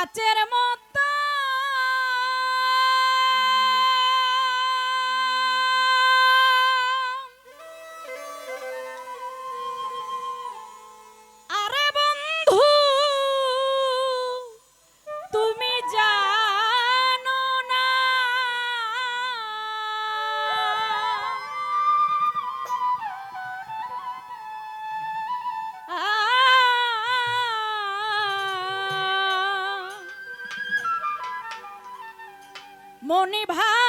কাচের মতো মনি ভাঙ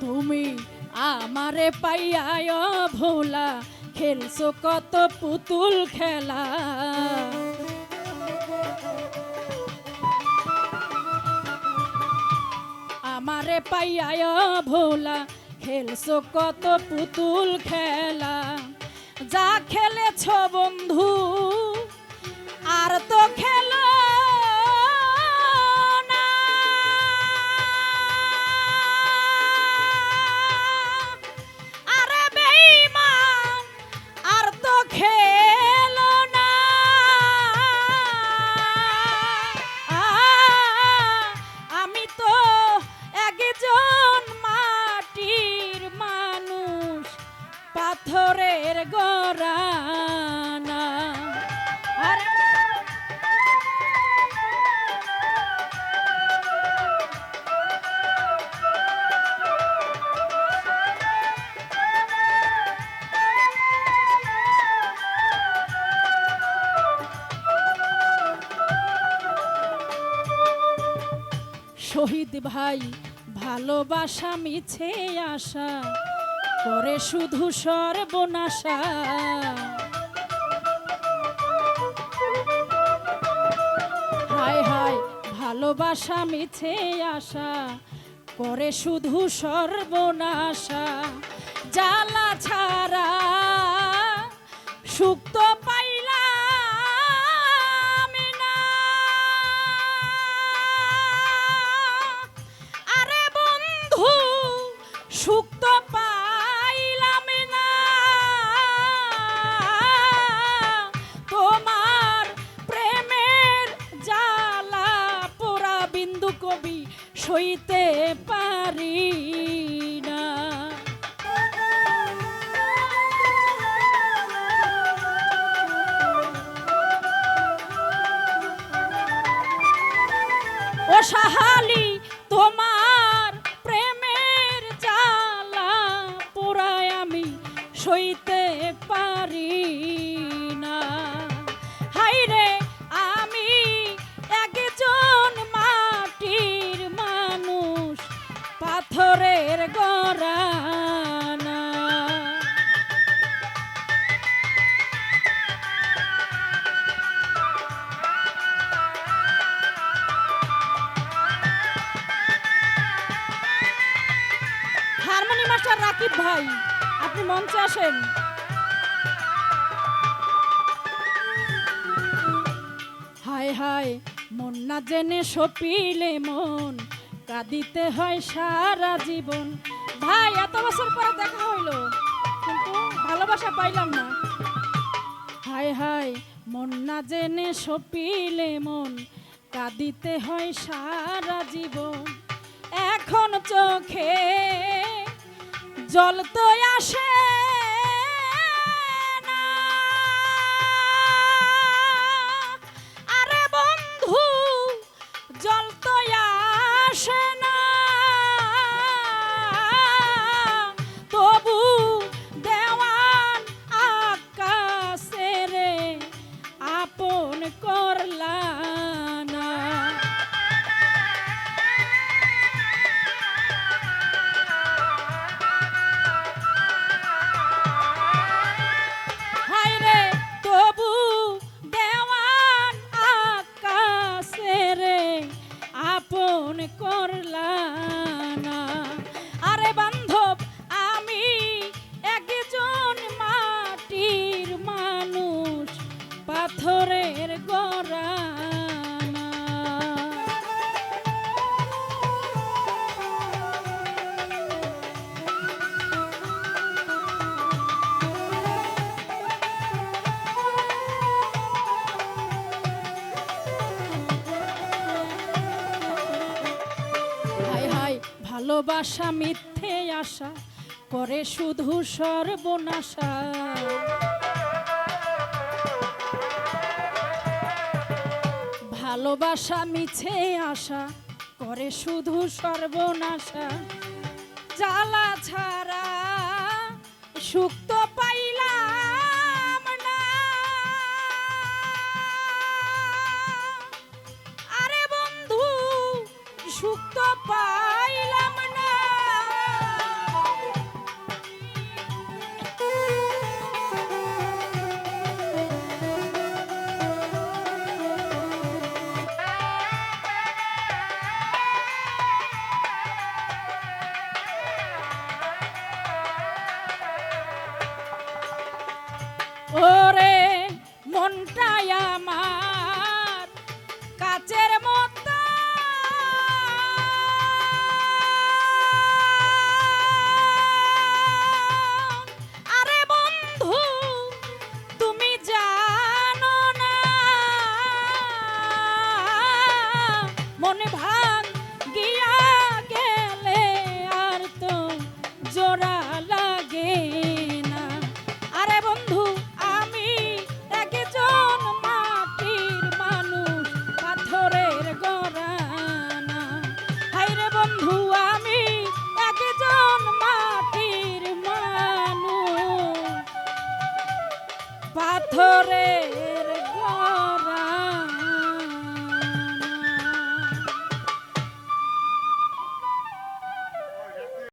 তুমি আমারে পাইয়ায় ভোলা, খেলছো কত পুতুল খেলা। আমারে পাইয়ায় ভোলা, খেলছো কত পুতুল খেলা। যা খেলেছ বন্ধু, আর তো খেলো পাথরের গড়া না শহীদ ভাই ভালোবাসা মিছে আশা। করে শুধু সর্বনাশা। হায় হায়, ভালোবাসা মিছে আশা, করে শুধু সর্বনাশা। জ্বালা ছাড়া সুক্ত তো সইতে পারি না। ও সাহালি তোমার ভাই, আপনি মঞ্চে আসেন। হায় হায়, মন না জেনে সপিলে মন, কাঁদিতে হয় সারা জীবন। ভাই, এত বছর পরে দেখা হইল, কিন্তু ভালোবাসা পাইলাম না। হায় হায়, মন না জেনে সপিলে মন, কাঁদিতে হয় সারা জীবন। এখন চোখে জল তো আসে। পাথরের গড়া ভালোবাসা মিথ্যে আশা করে শুধু সর্বনাশা। ভালোবাসা মিছে আশা করে শুধু সর্বনাশা। জ্বালা ছাড়া সুখ ওরে মনটায় আমার। পাথরের